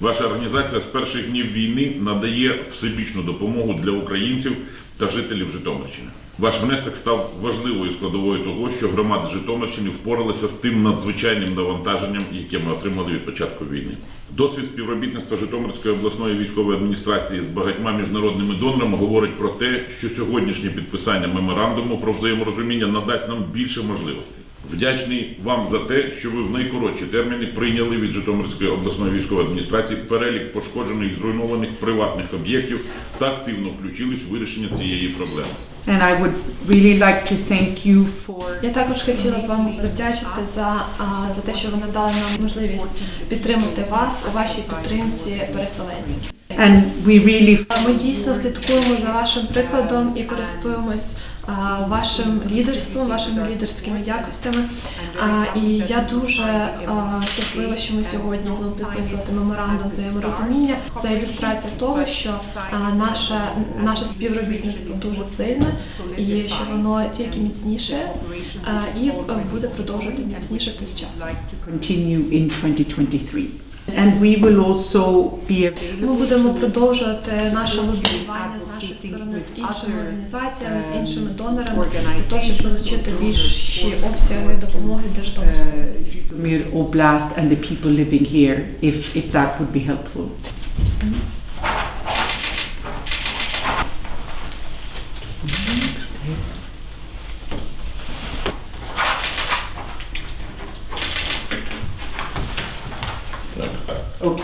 Ваша організація з перших днів війни надає всебічну допомогу для українців та жителів Житомирщини. Ваш внесок став важливою складовою того, що громади Житомирщини впоралися з тим надзвичайним навантаженням, яке ми отримали від початку війни. Досвід співробітництва Житомирської обласної військової адміністрації з багатьма міжнародними донорами говорить про те, що сьогоднішнє підписання меморандуму про взаєморозуміння надасть нам більше можливостей. Вдячний вам за те, що ви в найкоротші терміни прийняли від Житомирської обласної військової адміністрації перелік пошкоджених і зруйнованих приватних об'єктів та активно включились в вирішення цієї проблеми. And I would really like to thank you for Я також хотіла б вам завдячити за, а, за те, що ви надали нам можливість підтримати вас у вашій підтримці переселенців. and we really Ми дійсно слідкуємо за вашим прикладом і користуємось вашим лідерством, вашими лідерськими якостями. І я дуже щаслива, що ми сьогодні будемо підписувати меморандум взаєморозуміння. Це ілюстрація того, що наше, наше співробітництво дуже сильне і що воно тільки міцніше і буде продовжувати міцнішати з часом. like to 2023. And we will also be Ми available будемо to продовжувати наше лобіювання з нашої сторони з іншими організаціями, з іншими донорами для того, щоб залучити більші обсяги допомоги для Житомирської області. uh, Žytomyr Oblast and the people living here, if, if that would be helpful. ok